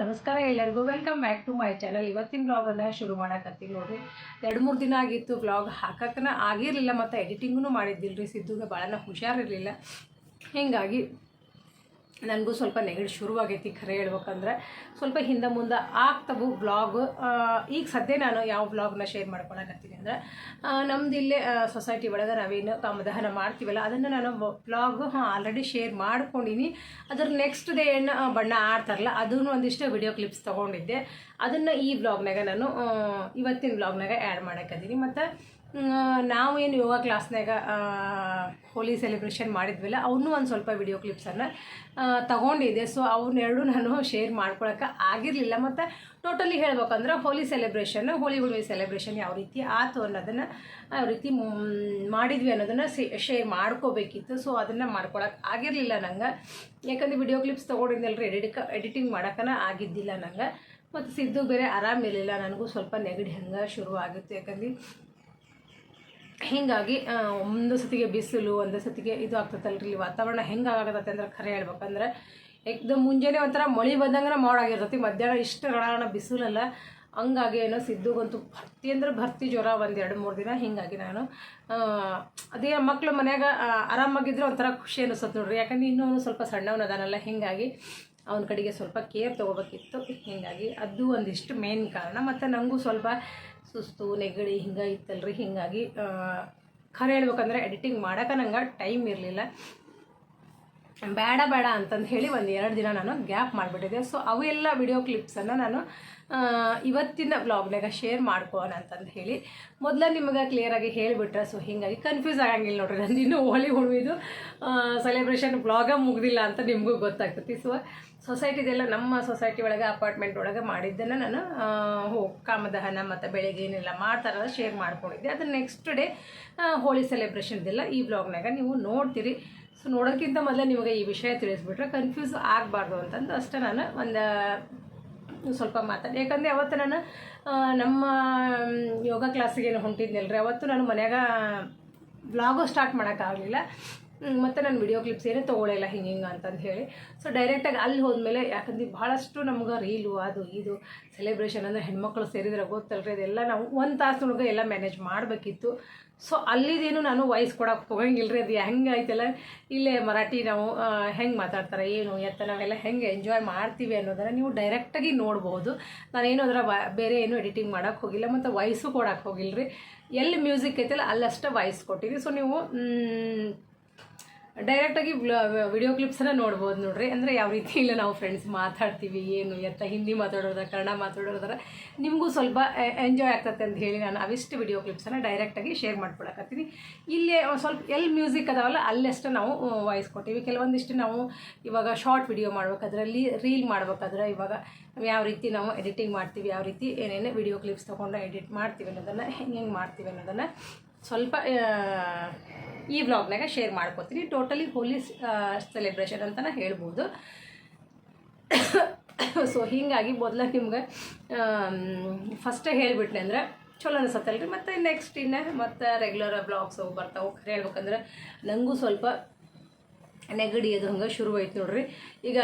ನಮಸ್ಕಾರ ಎಲ್ಲರಿಗೂ. Welcome back to my channel ಇವತ್ತಿನ ಬ್ಲಾಗನ್ನು ಶುರು ಮಾಡಕತ್ತೀನಿ ನೋಡ್ರಿ. ಎರಡು ಮೂರು ದಿನ ಆಗಿತ್ತು ಬ್ಲಾಗ್ ಹಾಕಕ್ಕನ ಆಗಿರಲಿಲ್ಲ, ಮತ್ತು ಎಡಿಟಿಂಗೂ ಮಾಡಿದ್ದಿಲ್ಲ ರೀ ಸಿದ್ದುಗೆ ಹುಷಾರಿರಲಿಲ್ಲ ಹೀಗಾಗಿ ನನಗೂ ಸ್ವಲ್ಪ ನೆಗಡಿ ಶುರುವಾಗೈತಿ ಖರೆ ಹೇಳ್ಬೇಕಂದ್ರೆ. ಸ್ವಲ್ಪ ಹಿಂದೆ ಮುಂದೆ ಆಗ್ತವು ಬ್ಲಾಗ್ ಈಗ ಸದ್ಯ ನಾನು ಯಾವ ಬ್ಲಾಗ್ನ ಶೇರ್ ಮಾಡ್ಕೊಳಕತ್ತೀನಿ ಅಂದ್ರೆ ನಮ್ದು ಇಲ್ಲೇ ಸೊಸೈಟಿ ಒಳಗೆ ನಾವೇನು ಕಾಮದಹನ ಮಾಡ್ತೀವಲ್ಲ, ಅದನ್ನು ನಾನು ಬ್ಲಾಗ್ ಹಾಂ ಆಲ್ರೆಡಿ ಶೇರ್ ಮಾಡ್ಕೊಂಡಿನಿ. ಅದ್ರ ನೆಕ್ಸ್ಟ್ ಡೇ ಏನು ಬಣ್ಣ ಆಡ್ತಾರಲ್ಲ, ಅದನ್ನು ಒಂದಿಷ್ಟು ವಿಡಿಯೋ ಕ್ಲಿಪ್ಸ್ ತೊಗೊಂಡಿದ್ದೆ. ಅದನ್ನು ಈ ಬ್ಲಾಗ್ನಾಗ ನಾನು ಇವತ್ತಿನ ಬ್ಲಾಗ್ನಾಗ ಆ್ಯಡ್ ಮಾಡಕತ್ತೀನಿ. ಮತ್ತು ನಾವು ಏನು ಯೋಗ ಕ್ಲಾಸ್ನಾಗ ಹೋಲಿ ಸೆಲೆಬ್ರೇಷನ್ ಮಾಡಿದ್ವಲ್ಲ ಅವನ್ನೂ ಒಂದು ಸ್ವಲ್ಪ ವಿಡಿಯೋ ಕ್ಲಿಪ್ಸನ್ನು ತಗೊಂಡಿದ್ದೆ. ಸೊ ಅವನ್ನೆರಡು ನಾನು ಶೇರ್ ಮಾಡ್ಕೊಳಕ್ಕೆ ಆಗಿರಲಿಲ್ಲ. ಮತ್ತು ಟೋಟಲಿ ಹೇಳ್ಬೇಕಂದ್ರೆ ಹೋಲಿ ಸೆಲೆಬ್ರೇಷನ್ ಹೋಳಿ ಹುಣ್ಣಿಮೆ ಸೆಲೆಬ್ರೇಷನ್ ಯಾವ ರೀತಿ ಆಯ್ತು ಅನ್ನೋದನ್ನು ಯಾವ ರೀತಿ ಮಾಡಿದ್ವಿ ಅನ್ನೋದನ್ನು ಶೇರ್ ಮಾಡ್ಕೋಬೇಕಿತ್ತು. ಸೊ ಅದನ್ನು ಮಾಡ್ಕೊಳಕ್ಕೆ ಆಗಿರಲಿಲ್ಲ ನಂಗೆ. ಯಾಕಂದ್ರೆ ವಿಡಿಯೋ ಕ್ಲಿಪ್ಸ್ ತೊಗೊಂಡಿದ್ದಲ್ರಿ ಎಡಿಟ್ ಎಡಿಟಿಂಗ್ ಮಾಡೋಕ್ಕನ ಆಗಿದ್ದಿಲ್ಲ ನಂಗೆ. ಮತ್ತು ಸಿದ್ದು ಬೇರೆ ಆರಾಮಿರಲಿಲ್ಲ ನನಗೂ ಸ್ವಲ್ಪ ನೆಗಡಿ ಹಂಗೆ ಶುರು ಆಗಿತ್ತು ಯಾಕಂದ್ರೆ ಹೀಗಾಗಿ ಒಂದು ಸತಿಗೆ ಬಿಸಿಲು, ಒಂದು ಸತಿಗೆ ಇದು ಆಗ್ತೈತಲ್ರಿ ಇಲ್ಲಿ ವಾತಾವರಣ. ಹೆಂಗೆ ಅಂದ್ರೆ ಖರೆ ಹೇಳ್ಬೇಕಂದ್ರೆ, ಎಕ್ದಮ್ ಮುಂಜಾನೆ ಒಂಥರ ಮಳೆ ಬಂದಂಗೆ ಮಾಡಾಗಿರ್ತೈತಿ. ಮಧ್ಯಾಹ್ನ ಇಷ್ಟು ರಣ ಬಿಸಿಲಲ್ಲ, ಹಂಗಾಗಿ ಏನೋ ಸಿದ್ದುಗಂತೂ ಭರ್ತಿ ಅಂದ್ರೆ ಭರ್ತಿ ಜ್ವರ ಒಂದು ಎರಡು ಮೂರು ದಿನ ಹೀಗಾಗಿ ನಾನು ಅದೇ ಮಕ್ಕಳು ಮನ್ಯಾಗ ಆರಾಮಾಗಿದ್ರೆ ಒಂಥರ ಖುಷಿ ಅನಿಸುತ್ತೆ ನೋಡ್ರಿ. ಯಾಕಂದ್ರೆ ಇನ್ನೂ ಸ್ವಲ್ಪ ಸಣ್ಣವನದಾನಲ್ಲ ಹೀಗಾಗಿ ಅವನ ಕಡೆಗೆ ಸ್ವಲ್ಪ ಕೇರ್ ತೊಗೋಬೇಕಿತ್ತು. ಹೀಗಾಗಿ ಅದು ಒಂದಿಷ್ಟು ಮೇನ್ ಕಾರಣ. ಮತ್ತು ನನಗೂ ಸ್ವಲ್ಪ ಸುಸ್ತು, ನೆಗಡಿ ಹಿಂಗೆ ಇತ್ತಲ್ರಿ ಹೀಗಾಗಿ ಖರೆ ಹೇಳ್ಬೇಕಂದ್ರೆ ಎಡಿಟಿಂಗ್ ಮಾಡೋಕೆ ನಂಗೆ ಟೈಮ್ ಇರಲಿಲ್ಲ. ಬೇಡ ಬೇಡ ಅಂತಂದು ಹೇಳಿ ಒಂದು ಎರಡು ದಿನ ನಾನು ಗ್ಯಾಪ್ ಮಾಡಿಬಿಟ್ಟಿದ್ದೆ. ಸೊ ಅವೆಲ್ಲ ವಿಡಿಯೋ ಕ್ಲಿಪ್ಸನ್ನು ನಾನು ಇವತ್ತಿನ ಬ್ಲಾಗ್ನಾಗ ಶೇರ್ ಮಾಡ್ಕೋಣ ಅಂತಂದು ಹೇಳಿ ಮೊದಲ ನಿಮಗೆ ಕ್ಲಿಯರಾಗಿ ಹೇಳಿಬಿಟ್ರೆ ಸೊ ಹೀಗಾಗಿ ಕನ್ಫ್ಯೂಸ್ ಆಗಂಗಿಲ್ಲ ನೋಡ್ರಿ. ನಂದು ಇನ್ನೂ ಹೋಳಿ ಹುಡುಗಿದು ಸೆಲೆಬ್ರೇಷನ್ ಬ್ಲಾಗ ಮುಗ್ದಿಲ್ಲ ಅಂತ ನಿಮಗೂ ಗೊತ್ತಾಗ್ತೈತಿ. ಸೊ ಸೊಸೈಟಿದೆಲ್ಲ ನಮ್ಮ ಸೊಸೈಟಿ ಒಳಗೆ, ಅಪಾರ್ಟ್ಮೆಂಟ್ ಒಳಗೆ ಮಾಡಿದ್ದನ್ನು ನಾನು ಹೋ, ಕಾಮದಹನ ಮತ್ತು ಬೆಳಗ್ಗೆ ಏನೆಲ್ಲ ಮಾಡ್ತಾರಲ್ಲ ಶೇರ್ ಮಾಡ್ಕೊಂಡಿದ್ದೆ. ಅದು ನೆಕ್ಸ್ಟ್ ಡೇ ಹೋಳಿ ಸೆಲೆಬ್ರೇಷನ್ದೆಲ್ಲ ಈ ಬ್ಲಾಗ್ನಾಗ ನೀವು ನೋಡ್ತೀರಿ. ಸೊ ನೋಡೋಕ್ಕಿಂತ ಮೊದಲೇ ನಿಮಗೆ ಈ ವಿಷಯ ತಿಳಿಸ್ಬಿಟ್ರೆ ಕನ್ಫ್ಯೂಸ್ ಆಗಬಾರ್ದು ಅಂತಂದು ಅಷ್ಟೇ ನಾನು ಒಂದು, ಸ್ವಲ್ಪ ಮಾತಾಡಿ. ಯಾಕಂದರೆ ಅವತ್ತು ನಾನು ನಮ್ಮ ಯೋಗ ಕ್ಲಾಸಿಗೆ ಹೊಂಟಿದ್ನಲ್ರಿ, ಅವತ್ತು ನಾನು ಮನ್ಯಾಗ ಬ್ಲಾಗು ಸ್ಟಾರ್ಟ್ ಮಾಡೋಕ್ಕಾಗಲಿಲ್ಲ ಮತ್ತು ನಾನು ವಿಡಿಯೋ ಕ್ಲಿಪ್ಸ್ ಏನೇ ತೊಗೊಳಿಲ್ಲ ಹಿಂಗೆ ಹಿಂಗೆ ಅಂತಂದು ಹೇಳಿ. ಸೊ ಡೈರೆಕ್ಟಾಗಿ ಅಲ್ಲಿ ಹೋದ್ಮೇಲೆ ಯಾಕಂದ್ರೆ ಭಾಳಷ್ಟು ನಮ್ಗೆ ರೀಲು ಅದು, ಇದು ಸೆಲೆಬ್ರೇಷನ್ ಅಂದರೆ ಹೆಣ್ಮಕ್ಳು ಸೇರಿದ್ರೆ ಗೊತ್ತಲ್ರಿ ಅದೆಲ್ಲ ನಾವು ಒಂದು ತಾಸಿನೊಳಗೆ ಎಲ್ಲ ಮ್ಯಾನೇಜ್ ಮಾಡಬೇಕಿತ್ತು. ಸೊ ಅಲ್ಲಿದೇನು ನಾನು ವಾಯ್ಸ್ ಕೊಡೋಕೆ ಹೋಗಂಗಿಲ್ಲ ರೀ ಅದು ಹೆಂಗೆ ಐತಲ್ಲ ಇಲ್ಲೇ ಮರಾಠಿ ನಾವು ಹೆಂಗೆ ಮಾತಾಡ್ತಾರೆ, ಏನು, ಎತ್ತ ನಾವೆಲ್ಲ ಹೆಂಗೆ ಎಂಜಾಯ್ ಮಾಡ್ತೀವಿ ಅನ್ನೋದನ್ನು ನೀವು ಡೈರೆಕ್ಟಾಗಿ ನೋಡ್ಬೋದು. ನಾನೇನು ಅದರ ಬೇರೆ ಏನು ಎಡಿಟಿಂಗ್ ಮಾಡೋಕ್ಕೆ ಹೋಗಿಲ್ಲ, ಮತ್ತು ವಾಯ್ಸು ಕೊಡೋಕೆ ಹೋಗಿಲ್ಲ ರೀ ಎಲ್ಲಿ ಮ್ಯೂಸಿಕ್ ಐತಲ್ಲ, ಅಲ್ಲಷ್ಟೇ ವಾಯ್ಸ್ ಕೊಟ್ಟಿದ್ವಿ ಸೊ ನೀವು ಡೈರೆಕ್ಟಾಗಿ ವಿಡಿಯೋ ಕ್ಲಿಪ್ಸನ್ನ ನೋಡ್ಬೋದು ನೋಡ್ರಿ. ಅಂದರೆ ಯಾವ ರೀತಿ ಇಲ್ಲ ನಾವು ಫ್ರೆಂಡ್ಸ್ ಮಾತಾಡ್ತೀವಿ, ಏನು, ಎತ್ತ ಹಿಂದಿ ಮಾತಾಡೋದ್ರ ಕನ್ನಡ ಮಾತಾಡೋದ್ರ ನಿಮಗೂ ಸ್ವಲ್ಪ ಎಂಜಾಯ್ ಆಗ್ತದೆ ಅಂತ ಹೇಳಿ ನಾನು ಅವಿಷ್ಟು ವಿಡಿಯೋ ಕ್ಲಿಪ್ಸನ್ನು ಡೈರೆಕ್ಟಾಗಿ ಶೇರ್ ಮಾಡ್ಕೊಳಕತ್ತೀನಿ. ಇಲ್ಲೇ ಸ್ವಲ್ಪ ಎಲ್ಲಿ ಮ್ಯೂಸಿಕ್ ಅದಾವಲ್ಲ, ಅಲ್ಲೆಷ್ಟು ನಾವು ವಾಯ್ಸ್ ಕೊಟ್ಟಿವಿ ಕೆಲವೊಂದಿಷ್ಟು ನಾವು ಇವಾಗ ಶಾರ್ಟ್ ವಿಡಿಯೋ ಮಾಡ್ಬೇಕಾದ್ರೆ ರೀಲ್ ಮಾಡ್ಬೇಕಾದ್ರೆ ಇವಾಗ ಯಾವ ರೀತಿ ನಾವು ಎಡಿಟಿಂಗ್ ಮಾಡ್ತೀವಿ, ಯಾವ ರೀತಿ ಏನೇನು ವಿಡಿಯೋ ಕ್ಲಿಪ್ಸ್ ತೊಗೊಂಡು ಎಡಿಟ್ ಮಾಡ್ತೀವಿ ಅನ್ನೋದನ್ನು, ಹೆಂಗೆ ಹೆಂಗೆ ಮಾಡ್ತೀವಿ ಅನ್ನೋದನ್ನು ಸ್ವಲ್ಪ ಈ ವ್ಲಾಗ್ನಾಗ ಶೇರ್ ಮಾಡ್ಕೋತೀನಿ. ಟೋಟಲಿ ಹೋಲಿ ಸೆಲೆಬ್ರೇಷನ್ ಅಂತಲೇ ಹೇಳ್ಬೋದು. ಸೊ ಹೀಗಾಗಿ ಮೊದಲ ನಿಮ್ಗೆ ಫಸ್ಟೇ ಹೇಳಿಬಿಟ್ನೆ ಅಂದ್ರೆ ಚಲೋ ಅನಿಸತ್ತಲ್ರಿ. ಮತ್ತು ನೆಕ್ಸ್ಟ್ ಇನ್ನು ಮತ್ತು ರೆಗ್ಯುಲರ್ ಬ್ಲಾಗ್ಸ್ ಬರ್ತಾವೆ. ಹೇಳ್ಬೇಕಂದ್ರೆ ನನಗೂ ಸ್ವಲ್ಪ ನೆಗಡಿ ಅದು ಹಂಗೆ ಶುರುವಾಯ್ತು ನೋಡ್ರಿ. ಈಗ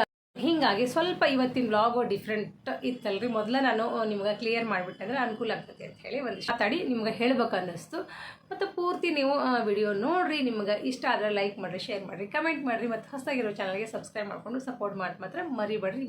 ಹೀಗಾಗಿ ಸ್ವಲ್ಪ ಇವತ್ತಿನ ಬ್ಲಾಗು ಡಿಫ್ರೆಂಟ್ ಇತ್ತಲ್ರಿ. ಮೊದಲ ನಾನು ನಿಮ್ಗೆ ಕ್ಲಿಯರ್ ಮಾಡಿಬಿಟ್ಟೆ ಅಂದರೆ ಅನುಕೂಲ ಆಗ್ತದೆ ಅಂತ ಹೇಳಿ ಒಂದು ಮಾತಾಡಿ ನಿಮ್ಗೆ ಹೇಳ್ಬೇಕು ಅನ್ನಿಸ್ತು. ಮತ್ತು ಪೂರ್ತಿ ನೀವು ವಿಡಿಯೋ ನೋಡಿರಿ, ನಿಮ್ಗೆ ಇಷ್ಟ ಆದರೆ ಲೈಕ್ ಮಾಡಿರಿ ಶೇರ್ ಮಾಡಿರಿ ಕಮೆಂಟ್ ಮಾಡಿರಿ, ಮತ್ತು ಹೊಸದಾಗಿರೋ ಚಾನಲ್ಗೆ ಸಬ್ಸ್ಕ್ರೈಬ್ ಮಾಡಿಕೊಂಡು ಸಪೋರ್ಟ್ ಮಾಡಿ ಮಾತ್ರ ಮರಿಬೇಡ್ರಿ.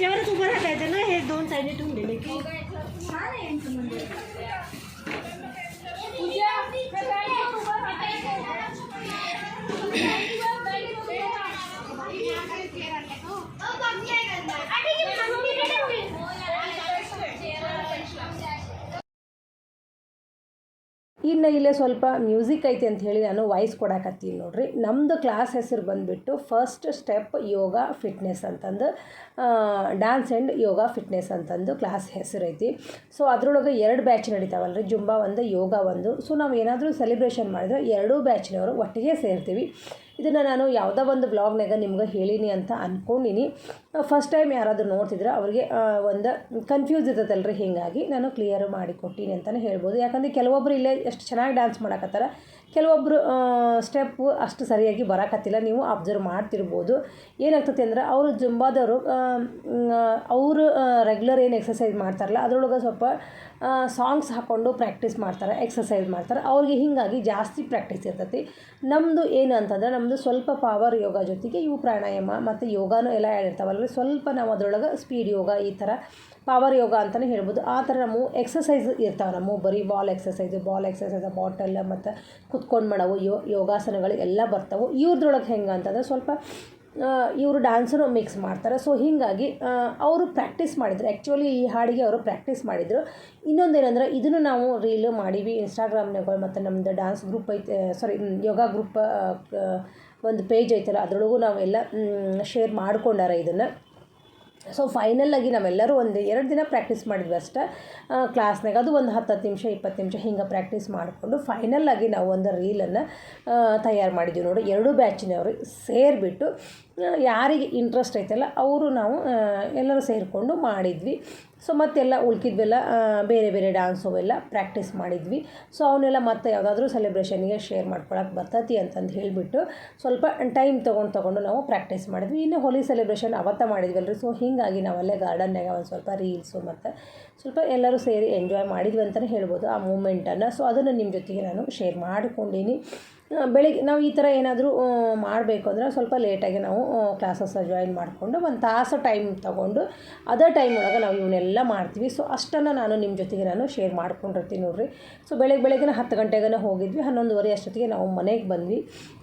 त्याच्यावरच उभं राहता येतं ना हे दोन साईडने ठेवून दिले की. ಇನ್ನು ಇಲ್ಲೇ ಸ್ವಲ್ಪ ಮ್ಯೂಸಿಕ್ ಐತಿ ಅಂತ ಹೇಳಿ ನಾನು ವಾಯ್ಸ್ ಕೊಡಕತ್ತೀನಿ ನೋಡ್ರಿ. ನಮ್ಮದು ಕ್ಲಾಸ್ ಹೆಸರು ಬಂದುಬಿಟ್ಟು ಫಸ್ಟ್ ಸ್ಟೆಪ್ ಯೋಗ ಫಿಟ್ನೆಸ್ ಅಂತಂದು ಡ್ಯಾನ್ಸ್ ಆ್ಯಂಡ್ ಯೋಗ ಫಿಟ್ನೆಸ್ ಅಂತಂದು ಕ್ಲಾಸ್ ಹೆಸರು ಐತಿ. ಸೊ ಅದರೊಳಗೆ ಎರಡು ಬ್ಯಾಚ್ ನಡೀತಾವಲ್ಲ ರೀ ಜುಂಬಾ ಒಂದು, ಯೋಗ ಒಂದು. ಸೊ ನಾವು ಏನಾದರೂ ಸೆಲೆಬ್ರೇಷನ್ ಮಾಡಿದ್ರೆ ಎರಡೂ ಬ್ಯಾಚ್ನವರು ಒಟ್ಟಿಗೆ ಸೇರ್ತೀವಿ. ಇದನ್ನು ನಾನು ಯಾವುದೋ ಒಂದು ಬ್ಲಾಗ್ನಾಗ ನಿಮ್ಗೆ ಹೇಳೀನಿ ಅಂತ ಅಂದ್ಕೊಂಡಿನಿ ಫಸ್ಟ್ ಟೈಮ್ ಯಾರಾದರೂ ನೋಡ್ತಿದ್ರೆ ಅವ್ರಿಗೆ ಒಂದು ಕನ್ಫ್ಯೂಸ್ ಇರ್ತದಲ್ರಿ, ಹೀಗಾಗಿ ನಾನು ಕ್ಲಿಯರ್ ಮಾಡಿ ಕೊಟ್ಟೀನಿ ಅಂತಲೇ ಹೇಳ್ಬೋದು. ಯಾಕಂದರೆ ಕೆಲವೊಬ್ರು ಇಲ್ಲೇ ಎಷ್ಟು ಚೆನ್ನಾಗಿ ಡ್ಯಾನ್ಸ್ ಮಾಡಕತ್ತಾರ ಕೆಲವೊಬ್ಬರು ಸ್ಟೆಪ್ಪು ಅಷ್ಟು ಸರಿಯಾಗಿ ಬರಕತ್ತಿಲ್ಲ, ನೀವು ಅಬ್ಸರ್ವ್ ಮಾಡ್ತಿರ್ಬೋದು. ಏನಾಗ್ತೈತಿ ಅಂದ್ರೆ, ಅವರು ಜುಂಬಾದವರು ಅವರು ರೆಗ್ಯುಲರ್ ಏನು ಎಕ್ಸಸೈಸ್ ಮಾಡ್ತಾರಲ್ಲ, ಅದರೊಳಗೆ ಸ್ವಲ್ಪ ಸಾಂಗ್ಸ್ ಹಾಕ್ಕೊಂಡು ಪ್ರಾಕ್ಟೀಸ್ ಮಾಡ್ತಾರೆ ಎಕ್ಸಸೈಸ್ ಮಾಡ್ತಾರೆ. ಅವ್ರಿಗೆ ಹೀಗಾಗಿ ಜಾಸ್ತಿ ಪ್ರಾಕ್ಟೀಸ್ ಇರ್ತೈತಿ. ನಮ್ಮದು ಏನು ಅಂತಂದ್ರೆ ನಮ್ಮದು ಸ್ವಲ್ಪ ಪವರ್ ಯೋಗ ಜೊತೆಗೆ ಇವು ಪ್ರಾಣಾಯಾಮ, ಮತ್ತು ಯೋಗಾನು ಎಲ್ಲ ಹೇಳಿರ್ತಾವಲ್ಲ ಸ್ವಲ್ಪ ನಾವು ಅದರೊಳಗೆ ಸ್ಪೀಡ್ ಯೋಗ ಈ ಥರ ಪವರ್ ಯೋಗ ಅಂತಲೇ ಹೇಳ್ಬೋದು. ಆ ಥರ ನಮ್ಮ ಎಕ್ಸಸೈಸ್ ಇರ್ತಾವೆ ನಮ್ಮ ಬರೀ ball exercise ball exercise bottle ಮತ್ತು ಕುತ್ಕೊಂಡು ಮಾಡವು, ಯೋ, ಯೋಗಾಸನಗಳು ಎಲ್ಲ ಬರ್ತಾವೆ. ಇವ್ರದ್ರೊಳಗೆ ಹೆಂಗೆ ಅಂತಂದರೆ ಸ್ವಲ್ಪ ಇವರು ಡ್ಯಾನ್ಸನ್ನು ಮಿಕ್ಸ್ ಮಾಡ್ತಾರೆ. ಸೊ ಹೀಗಾಗಿ ಅವರು ಪ್ರಾಕ್ಟೀಸ್ ಮಾಡಿದ್ರು. ಆ್ಯಕ್ಚುಲಿ ಈ ಹಾಡಿಗೆ ಅವರು ಪ್ರಾಕ್ಟೀಸ್ ಮಾಡಿದರು. ಇನ್ನೊಂದೇನೆಂದ್ರೆ, ಇದನ್ನು ನಾವು ರೀಲ್ ಮಾಡೀವಿ ಇನ್ಸ್ಟಾಗ್ರಾಮ್ನಾಗ ಮತ್ತು ನಮ್ಮದು ಡ್ಯಾನ್ಸ್ ಗ್ರೂಪ್ ಐತೆ ಸಾರಿ ಯೋಗ ಗ್ರೂಪ್ ಒಂದು ಪೇಜ್ ಐತಲ್ಲ, ಅದರೊಳಗೂ ನಾವೆಲ್ಲ ಶೇರ್ ಮಾಡ್ಕೊಂಡಾರ ಇದನ್ನು. ಸೊ ಫೈನಲ್ಲಾಗಿ ನಾವೆಲ್ಲರೂ ಒಂದು ಎರಡು ದಿನ ಪ್ರಾಕ್ಟೀಸ್ ಮಾಡಿದ್ವಿ ಅಷ್ಟೇ. ಕ್ಲಾಸ್ನಾಗ ಅದು ಒಂದು ಹತ್ತು ಹತ್ತು ನಿಮಿಷ, ಇಪ್ಪತ್ತು ನಿಮಿಷ ಹಿಂಗೆ ಪ್ರಾಕ್ಟೀಸ್ ಮಾಡಿಕೊಂಡು ಫೈನಲ್ಲಾಗಿ ನಾವು ಒಂದು ರೀಲನ್ನು ತಯಾರು ಮಾಡಿದ್ವಿ ನೋಡಿ. ಎರಡೂ ಬ್ಯಾಚಿನವರು ಸೇರಿಬಿಟ್ಟು ಯಾರಿಗೆ ಇಂಟ್ರೆಸ್ಟ್ ಐತಲ್ಲ, ಅವರು ನಾವು ಎಲ್ಲರೂ ಸೇರಿಕೊಂಡು ಮಾಡಿದ್ವಿ. ಸೊ ಮತ್ತೆಲ್ಲ ಉಳ್ಕಿದ್ವೆಲ್ಲ ಬೇರೆ ಬೇರೆ ಡ್ಯಾನ್ಸ್ ಅವೆಲ್ಲ ಪ್ರಾಕ್ಟೀಸ್ ಮಾಡಿದ್ವಿ. ಸೊ ಅವನ್ನೆಲ್ಲ ಮತ್ತೆ ಯಾವುದಾದ್ರೂ ಸೆಲೆಬ್ರೇಷನ್ಗೆ ಶೇರ್ ಮಾಡ್ಕೊಳಕ್ಕೆ ಬರ್ತತಿ ಅಂತಂದು ಹೇಳಿಬಿಟ್ಟು ಸ್ವಲ್ಪ ಟೈಮ್ ತೊಗೊಂಡು ತೊಗೊಂಡು ನಾವು ಪ್ರಾಕ್ಟೀಸ್ ಮಾಡಿದ್ವಿ. ಇನ್ನು ಹೋಲಿ ಸೆಲೆಬ್ರೇಷನ್ ಅವತ್ತ ಮಾಡಿದ್ವಲ್ರಿ. ಸೊ ಹೀಗಾಗಿ ನಾವಲ್ಲೇ ಗಾರ್ಡನ್ನಾಗ ಒಂದು ಸ್ವಲ್ಪ ರೀಲ್ಸು ಮತ್ತು ಸ್ವಲ್ಪ ಎಲ್ಲರೂ ಸೇರಿ ಎಂಜಾಯ್ ಮಾಡಿದ್ವಿ ಅಂತಲೇ ಹೇಳ್ಬೋದು ಆ ಮೂಮೆಂಟನ್ನು ಸೊ ಅದನ್ನು ನಿಮ್ಮ ಜೊತೆಗೆ ನಾನು ಶೇರ್ ಮಾಡಿಕೊಂಡೀನಿ. ಬೆಳಿಗ್ಗೆ ನಾವು ಈ ಥರ ಏನಾದರೂ ಮಾಡಬೇಕು ಅಂದರೆ ಸ್ವಲ್ಪ ಲೇಟಾಗಿ ನಾವು ಕ್ಲಾಸಸ್ ಜಾಯಿನ್ ಮಾಡಿಕೊಂಡು ಒಂದು ತಾಸು ಟೈಮ್ ತೊಗೊಂಡು ಅದೇ ಟೈಮ್ ಒಳಗೆ ನಾವು ಇವನ್ನೆಲ್ಲ ಮಾಡ್ತೀವಿ. ಸೊ ಅಷ್ಟನ್ನು ನಾನು ನಿಮ್ಮ ಜೊತೆಗೆ ನಾನು ಶೇರ್ ಮಾಡ್ಕೊಂಡಿರ್ತೀನಿ ನೋಡಿರಿ. ಸೊ ಬೆಳಗ್ಗೆ ಬೆಳಗ್ಗೆ ಹತ್ತು ಗಂಟೆಗೇ ಹೋಗಿದ್ವಿ. ಹನ್ನೊಂದುವರೆ ಅಷ್ಟೊತ್ತಿಗೆ ನಾವು ಮನೆಗೆ ಬಂದ್ವಿ.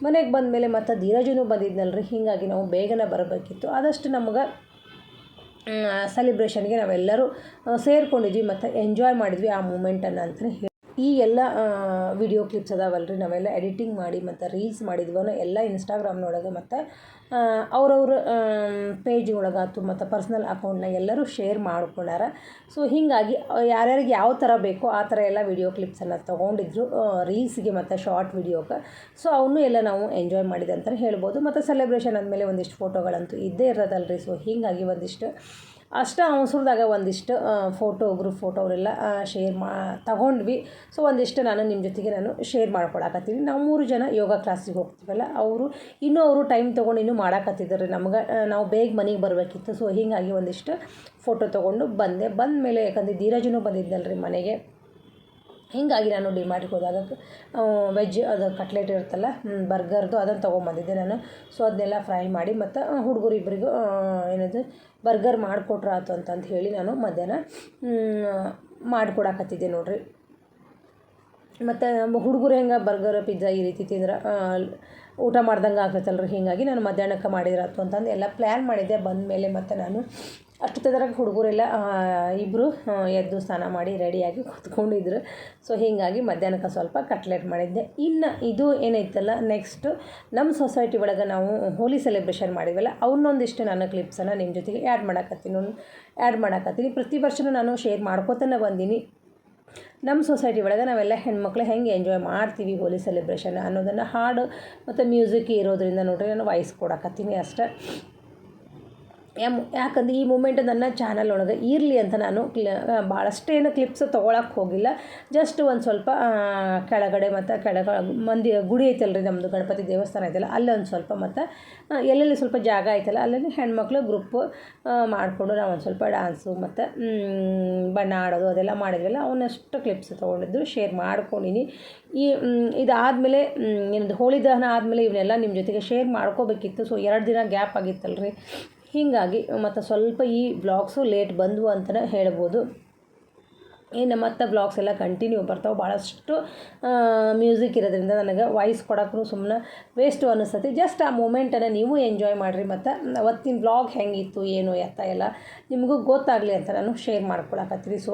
ಮನೆಗೆ ಬಂದಮೇಲೆ ಮತ್ತು ಧೀರಜನೂ ಬಂದಿದ್ನಲ್ರಿ. ಹೀಗಾಗಿ ನಾವು ಬೇಗನೆ ಬರಬೇಕಿತ್ತು. ಆದಷ್ಟು ನಮಗೆ ಸೆಲೆಬ್ರೇಷನ್ಗೆ ನಾವೆಲ್ಲರೂ ಸೇರಿಕೊಂಡಿದ್ವಿ ಮತ್ತು ಎಂಜಾಯ್ ಮಾಡಿದ್ವಿ ಆ ಮೂಮೆಂಟನ್ನು ಅಂತಲೇ ಹೇಳಿ ಈ ಎಲ್ಲ ವಿಡಿಯೋ ಕ್ಲಿಪ್ಸ್ ಅದಾವಲ್ರಿ ನಾವೆಲ್ಲ ಎಡಿಟಿಂಗ್ ಮಾಡಿ ಮತ್ತು ರೀಲ್ಸ್ ಮಾಡಿದ್ವನ ಎಲ್ಲ ಇನ್ಸ್ಟಾಗ್ರಾಮ್ನೊಳಗೆ ಮತ್ತು ಅವ್ರವ್ರ ಪೇಜ್ ಒಳಗಾತು ಮತ್ತು ಪರ್ಸ್ನಲ್ ಅಕೌಂಟ್ನ ಎಲ್ಲರೂ ಶೇರ್ ಮಾಡ್ಕೊಂಡಾರ. ಸೊ ಹೀಗಾಗಿ ಯಾರ್ಯಾರಿಗೆ ಯಾವ ಥರ ಬೇಕೋ ಆ ಥರ ಎಲ್ಲ ವಿಡಿಯೋ ಕ್ಲಿಪ್ಸನ್ನು ತೊಗೊಂಡಿದ್ರು ರೀಲ್ಸ್ಗೆ ಮತ್ತು ಶಾರ್ಟ್ ವಿಡಿಯೋಗೆ ಸೊ ಅವನ್ನೂ ಎಲ್ಲ ನಾವು ಎಂಜಾಯ್ ಮಾಡಿದೆ ಅಂತಲೇ ಹೇಳ್ಬೋದು. ಮತ್ತು ಸೆಲೆಬ್ರೇಷನ್ ಆದಮೇಲೆ ಒಂದಿಷ್ಟು ಫೋಟೋಗಳಂತೂ ಇದ್ದೇ ಇರೋದಲ್ರಿ. ಸೊ ಹೀಗಾಗಿ ಒಂದಿಷ್ಟು ಅಷ್ಟು ಅವಸರದಾಗ ಒಂದಿಷ್ಟು ಫೋಟೋ ಗ್ರೂಪ್ ಫೋಟೋ ಅವರೆಲ್ಲ ಶೇರ್ ಮಾ, ತಗೊಂಡ್ವಿ. ಸೊ ಒಂದಿಷ್ಟು ನಾನು ನಿಮ್ಮ ಜೊತೆಗೆ ನಾನು ಶೇರ್ ಮಾಡ್ಕೊಳಕತ್ತೀನಿ. ನಾವು ಮೂರು ಜನ ಯೋಗ ಕ್ಲಾಸಿಗೆ ಹೋಗ್ತೀವಲ್ಲ, ಅವರು, ಇನ್ನೂ ಅವರು ಟೈಮ್ ತೊಗೊಂಡು ಇನ್ನೂ ಮಾಡಾಕತ್ತಿದ್ದಾರೆ ನಮ್ಗೆ. ನಾವು ಬೇಗ ಮನೆಗೆ ಬರಬೇಕಿತ್ತು. ಸೊ ಹೀಗಾಗಿ ಒಂದಿಷ್ಟು ಫೋಟೋ ತೊಗೊಂಡು ಬಂದೆ. ಬಂದ ಮೇಲೆ ಯಾಕಂದರೆ ಧೀರಜನೂ ರೀ ಮನೆಗೆ. ಹೀಗಾಗಿ ನಾನು ಡಿಮಾರ್ಟ್ಗೆ ಹೋದಾಗ ವೆಜ್ ಅದು ಕಟ್ಲೆಟ್ ಇರುತ್ತಲ್ಲ ಬರ್ಗರ್ದು ಅದನ್ನು ತೊಗೊಂಬಂದಿದ್ದೆ ನಾನು. ಸೊ ಅದನ್ನೆಲ್ಲ ಫ್ರೈ ಮಾಡಿ ಮತ್ತು ಹುಡುಗರು ಇಬ್ಬರಿಗೂ ಏನದು ಬರ್ಗರ್ ಮಾಡಿಕೊಟ್ರ ಆತು ಅಂತಂದು ಹೇಳಿ ನಾನು ಮಧ್ಯಾಹ್ನ ಮಾಡಿಕೊಡಕತ್ತಿದ್ದೆ ನೋಡಿರಿ. ಮತ್ತು ನಮ್ಮ ಹುಡುಗರು ಹೆಂಗೆ ಬರ್ಗರ್ ಪಿಜ್ಜಾ ಈ ರೀತಿ ತಿಂದ್ರೆ ಊಟ ಮಾಡ್ದಂಗೆ ಆಗತ್ತಲ್ಲ ರೀ ಹೀಗಾಗಿ ನಾನು ಮಧ್ಯಾಹ್ನಕ್ಕೆ ಮಾಡಿದ್ರಾತು ಅಂತಂದು ಎಲ್ಲ ಪ್ಲ್ಯಾನ್ ಮಾಡಿದ್ದೆ. ಬಂದ ಮೇಲೆ ಮತ್ತು ನಾನು ಅಷ್ಟೊತ್ತದ್ರಾಗ ಹುಡುಗರೆಲ್ಲ ಇಬ್ಬರು ಎದ್ದು ಸ್ನಾನ ಮಾಡಿ ರೆಡಿಯಾಗಿ ಕೂತ್ಕೊಂಡಿದ್ರು. ಸೊ ಹೀಗಾಗಿ ಮಧ್ಯಾಹ್ನಕ್ಕೆ ಸ್ವಲ್ಪ ಕಟ್ಲೆಟ್ ಮಾಡಿದ್ದೆ. ಇನ್ನು ಇದು ಏನೈತಲ್ಲ ನೆಕ್ಸ್ಟು ನಮ್ಮ ಸೊಸೈಟಿ ಒಳಗೆ ನಾವು ಹೋಲಿ ಸೆಲೆಬ್ರೇಷನ್ ಮಾಡಿದ್ವಲ್ಲ ಅವನ್ನೊಂದಿಷ್ಟು ನಾನು ಕ್ಲಿಪ್ಸನ್ನು ನಿಮ್ಮ ಜೊತೆಗೆ ಆ್ಯಡ್ ಮಾಡಕತ್ತೀನಿ. ಆ್ಯಡ್ ಮಾಡಕತ್ತೀನಿ. ಪ್ರತಿ ವರ್ಷನೂ ನಾನು ಶೇರ್ ಮಾಡ್ಕೋತಾನೆ ಬಂದೀನಿ. ನಮ್ಮ ಸೊಸೈಟಿ ಒಳಗೆ ನಾವೆಲ್ಲ ಹೆಣ್ಮಕ್ಳು ಹೆಂಗೆ ಎಂಜಾಯ್ ಮಾಡ್ತೀವಿ ಹೋಲಿ ಸೆಲೆಬ್ರೇಷನ್ ಅನ್ನೋದನ್ನು ಹಾಡು ಮತ್ತು ಮ್ಯೂಸಿಕ್ ಇರೋದರಿಂದ ನೋಡ್ರಿ, ನಾನು ವಾಯ್ಸ್ ಕೊಡಕತ್ತೀನಿ ಅಷ್ಟೇ. ಯಾಮ್ ಯಾಕಂದ್ರೆ ಈ ಮೂಮೆಂಟ್ ನನ್ನ ಚಾನಲ್ ಒಳಗೆ ಇರಲಿ ಅಂತ ನಾನು ಕ್ಲ ಭಾಳಷ್ಟೇನು ಕ್ಲಿಪ್ಸ್ ತೊಗೊಳಕ್ಕೆ ಹೋಗಿಲ್ಲ. ಜಸ್ಟ್ ಒಂದು ಸ್ವಲ್ಪ ಕೆಳಗಡೆ ಮತ್ತು ಕೆಳಗ ಮಂದಿ ಗುಡಿ ಐತಲ್ಲ ರೀ ನಮ್ಮದು ಗಣಪತಿ ದೇವಸ್ಥಾನ ಐತಲ್ಲ ಅಲ್ಲೊಂದು ಒಂದು ಸ್ವಲ್ಪ ಮತ್ತು ಎಲ್ಲೆಲ್ಲಿ ಸ್ವಲ್ಪ ಜಾಗ ಐತಲ್ಲ, ಅಲ್ಲಲ್ಲಿ ಹೆಣ್ಮಕ್ಳು ಗ್ರೂಪ್ ಮಾಡಿಕೊಂಡು ನಾವು ಒಂದು ಸ್ವಲ್ಪ ಡಾನ್ಸು ಮತ್ತು ಬಣ್ಣ ಆಡೋದು ಅದೆಲ್ಲ ಮಾಡಿದ್ವಲ್ಲ ಅವನ್ನಷ್ಟು ಕ್ಲಿಪ್ಸ್ ತೊಗೊಂಡಿದ್ದು ಶೇರ್ ಮಾಡ್ಕೊಂಡಿನಿ. ಈ ಇದಾದಮೇಲೆ ಏನದು ಹೋಳಿ ದಹನ ಆದಮೇಲೆ ಇವನ್ನೆಲ್ಲ ನಿಮ್ಮ ಜೊತೆಗೆ ಶೇರ್ ಮಾಡ್ಕೋಬೇಕಿತ್ತು. ಸೊ ಎರಡು ದಿನ ಗ್ಯಾಪ್ ಆಗಿತ್ತಲ್ರಿ. ಹೀಗಾಗಿ, ಮತ್ತು ಸ್ವಲ್ಪ ಈ ಬ್ಲಾಗ್ಸು ಲೇಟ್ ಬಂದವು ಅಂತಲೇ ಹೇಳ್ಬೋದು. ಇನ್ನು ಮತ್ತು ಬ್ಲಾಗ್ಸ್ ಎಲ್ಲ ಕಂಟಿನ್ಯೂ ಬರ್ತಾವೆ. ಭಾಳಷ್ಟು ಮ್ಯೂಸಿಕ್ ಇರೋದ್ರಿಂದ ನನಗೆ ವಾಯ್ಸ್ ಕೊಡೋಕ್ಕೂ ಸುಮ್ಮನೆ ವೇಸ್ಟು ಅನ್ನಿಸ್ತತಿ. ಜಸ್ಟ್ ಆ ಮೂಮೆಂಟನ್ನು ನೀವು ಎಂಜಾಯ್ ಮಾಡಿರಿ. ಮತ್ತು ಅವತ್ತಿನ ಬ್ಲಾಗ್ ಹೆಂಗಿತ್ತು, ಏನು ಎತ್ತ ಎಲ್ಲ ನಿಮಗೂ ಗೊತ್ತಾಗಲಿ ಅಂತ ನಾನು ಶೇರ್ ಮಾಡ್ಕೊಳಕತ್ತೀನಿ. ಸೊ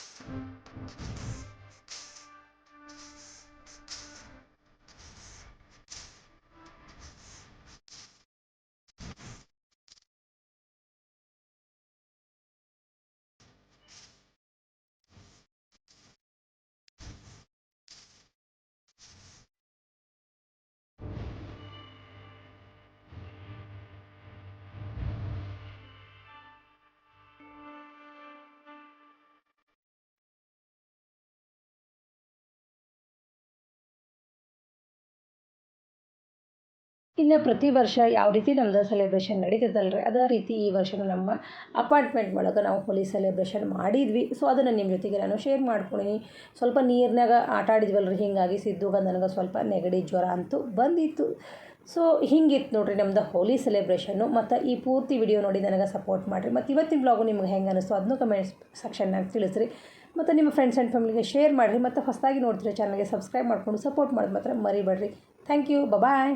ಇನ್ನು ಪ್ರತಿ ವರ್ಷ ಯಾವ ರೀತಿ ನಮ್ಮದು ಸೆಲೆಬ್ರೇಷನ್ ನಡೀತದಲ್ಲ ರೀ ಅದೇ ರೀತಿ ಈ ವರ್ಷ ನಮ್ಮ ಅಪಾರ್ಟ್ಮೆಂಟ್ ಒಳಗೆ ನಾವು ಹೋಲಿ ಸೆಲೆಬ್ರೇಷನ್ ಮಾಡಿದ್ವಿ. ಸೊ ಅದನ್ನು ನಿಮ್ಮ ಜೊತೆಗೆ ನಾನು ಶೇರ್ ಮಾಡ್ಕೊಳ್ಳಿ ಸ್ವಲ್ಪ ನೀರಿನಾಗ ಆಟ ಆಡಿದ್ವಲ್ಲ ರೀ ಹೀಗಾಗಿ ಸಿದ್ದುಗ ನನಗೆ ಸ್ವಲ್ಪ ನೆಗಡಿ ಜ್ವರ ಅಂತೂ ಬಂದಿತ್ತು. ಸೊ ಹಿಂಗಿತ್ತು ನೋಡ್ರಿ ನಮ್ದು ಹೋಲಿ ಸೆಲೆಬ್ರೇಷನ್ನು ಮತ್ತು ಈ ಪೂರ್ತಿ ವಿಡಿಯೋ ನೋಡಿ ನನಗೆ ಸಪೋರ್ಟ್ ಮಾಡಿರಿ. ಮತ್ತು ಇವತ್ತಿನ ಬ್ಲಾಗು ನಿಮ್ಗೆ ಹೆಂಗೆ ಅನಿಸ್ತು ಅದನ್ನು ಕಮೆಂಟ್ ಸೆಕ್ಷನ್ನಾಗ ತಿಳಿಸ್ರಿ. ಮತ್ತು ನಿಮ್ಮ ಫ್ರೆಂಡ್ಸ್ ಆ್ಯಂಡ್ ಫ್ಯಾಮಿಲಿಗೆ ಶೇರ್ ಮಾಡಿರಿ. ಮತ್ತು ಹೊಸದಾಗಿ ನೋಡ್ತೀರಿ ಚಾನಲ್ಗೆ ಸಬ್ಸ್ಕ್ರೈಬ್ ಮಾಡಿಕೊಂಡು ಸಪೋರ್ಟ್ ಮಾಡೋದು ಮಾತ್ರ ಮರಿಬೇಡ್ರಿ. Thank you bye